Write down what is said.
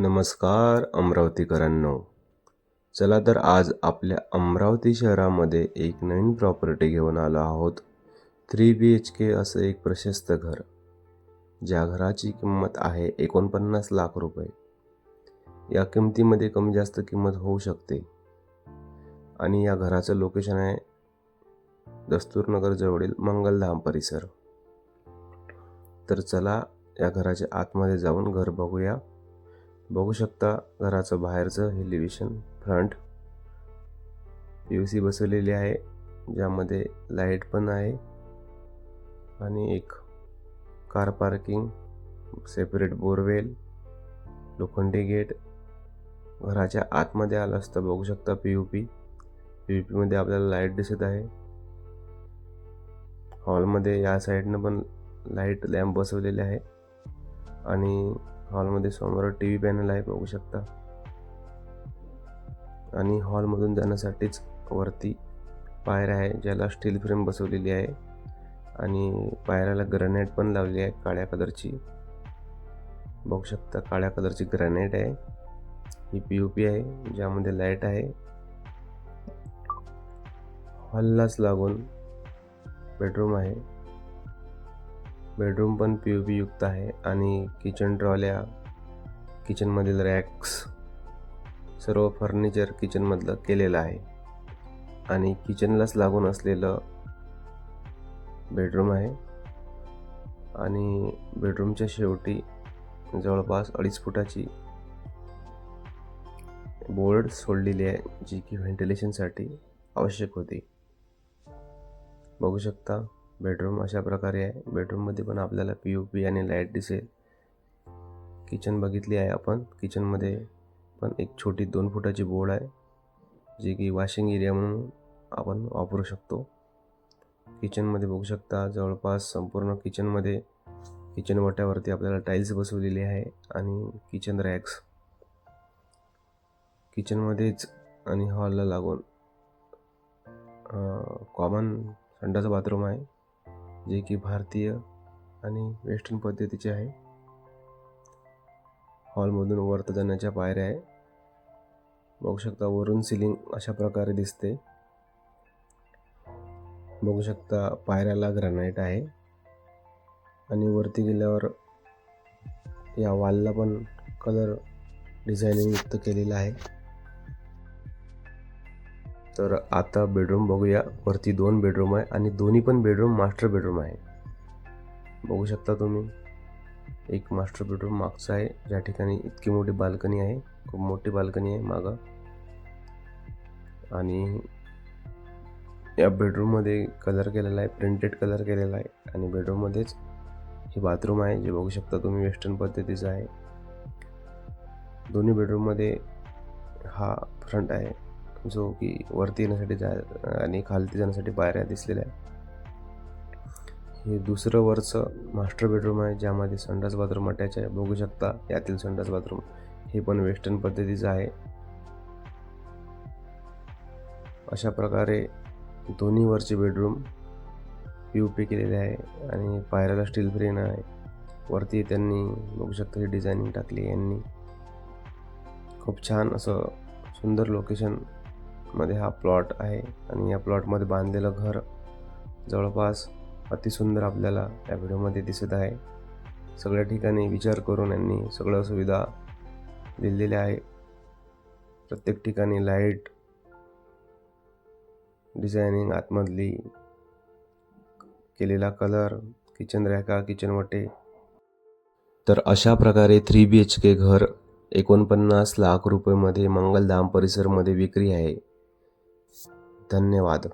नमस्कार अमरावतीकरांनो. चला तर आज आपल्या अमरावती शहरामध्ये एक नवीन प्रॉपर्टी घेऊन आलो आहोत. थ्री बी एच के असं एक प्रशस्त घर. ज्या घराची किंमत आहे एकोणपन्नास लाख रुपये. या किमतीमध्ये कमी जास्त किंमत होऊ शकते. आणि या घराचं लोकेशन आहे दस्तूरनगर जवळील मंगलधाम परिसर. तर चला या घराच्या आतमध्ये जाऊन घर बघूया. बघू शकता घराचं बाहेरचं elevation front. P U C बसवलेली आहे ज्यामध्ये लाइट पण आहे आणि एक कार पार्किंग सेपरेट बोरवेल लोखंडी गेट. घराच्या आतमध्ये आलं असतं बघू शकता P U P P U पीमध्ये आपल्याला लाइट दिसत आहे. हॉलमध्ये या साईडनं पण लाइट लॅम्प बसवलेले आहे. आणि हॉलमध्ये समोर टी व्ही पॅनल आहे बघू शकता. आणि हॉलमधून जाण्यासाठीच वरती पायऱ्या आहे ज्याला स्टील फ्रेम बसवलेली आहे. आणि पायऱ्याला ग्रॅनाईट पण लावली आहे काळ्या कलरची. बघू शकता काळ्या कलरची ग्रॅनाईट आहे. ही पी यू पी आहे ज्यामध्ये लाइट आहे. हॉललाच लागून बेडरूम आहे. बेडरूम पण पी यू पी युक्त आहे आणि किचन ट्रॉल्या किचनमधील रॅक्स सर्व फर्निचर किचनमधलं केलेलं आहे. आणि किचनलाच लागून असलेलं बेडरूम आहे. आणि बेडरूमच्या शेवटी जवळपास अडीच फुटाची बोर्ड सोडलेली आहे जी की व्हेंटिलेशनसाठी आवश्यक होती. बघू शकता. बेडरूम अशा प्रकारे आहे. बेडरूममध्ये पण आपल्याला पी यू पी आणि लाइट दिसेल. किचन बघितली आहे आपण. किचनमध्ये पण एक छोटी दोन फुटाची बोर्ड आहे. जी की वॉशिंग एरिया म्हणून आपण वापरू शकतो. किचनमध्ये बघू शकता जवळपास संपूर्ण किचनमध्ये किचन वट्यावरती आपल्याला टाईल्स बसवलेली आहे आणि किचन रॅक्स. किचनमध्येच आणि हॉलला लागून कॉमन संडाचं बाथरूम आहे. जे की भारतीय आणि वेस्टर्न पद्धतीचे आहे. हॉलमधून वरत जाण्याच्या पायऱ्या आहे. बघू शकता वरून सिलिंग अशा प्रकारे दिसते. बघू शकता पायऱ्याला ग्रॅनाईट आहे. आणि वरती गेल्यावर या वालला पण कलर डिझायनिंग युक्त केलेलं आहे. तर आता बेडरूम बघूया. वरती दोन बेडरूम आहे आणि दोन्ही पण बेडरूम मास्टर बेडरूम आहे. बघू शकता तुम्ही एक मास्टर बेडरूम मागचा आहे. ज्या ठिकाणी इतकी मोठी बाल्कनी आहे. खूप मोठी बाल्कनी आहे मागं. आणि या बेडरूममध्ये कलर केलेला आहे प्रिंटेड कलर केलेला आहे. आणि बेडरूममध्येच हे बाथरूम आहे जे बघू शकता तुम्ही वेस्टर्न पद्धतीचं आहे. दोन्ही बेडरूममध्ये हा फ्रंट आहे. जो की वरती येण्यासाठी जाय आणि खालती जाण्यासाठी पायऱ्या दिसलेल्या आहे हे दुसरं वरचं मास्टर बेडरूम आहे ज्यामध्ये संडास बाथरूम अटॅच आहे. बघू शकता यातील संडास बाथरूम हे पण वेस्टर्न पद्धतीचं आहे. अशा प्रकारे दोन्ही वरचे बेडरूम पी पी केलेले आहे आणि पायऱ्याला स्टील फ्रेम आहे. वरती त्यांनी बघू शकता ही डिझायनिंग टाकली यांनी. खूप छान असं सुंदर लोकेशन मध्ये हा प्लॉट आहे आणि या प्लॉटमध्ये बांधलेलं घर जवळपास अतिसुंदर आपल्याला या व्हिडिओमध्ये दिसत आहे. सगळ्या ठिकाणी विचार करून यांनी सगळ्या सुविधा दिलेल्या आहे. प्रत्येक ठिकाणी लाइट डिझायनिंग आतमधली केलेला कलर किचन रॅका किचन वटे. तर अशा प्रकारे थ्री बी एच के घर एकोणपन्नास लाख रुपयेमध्ये मंगलधाम परिसरमध्ये विक्री आहे. ધન્યવાદ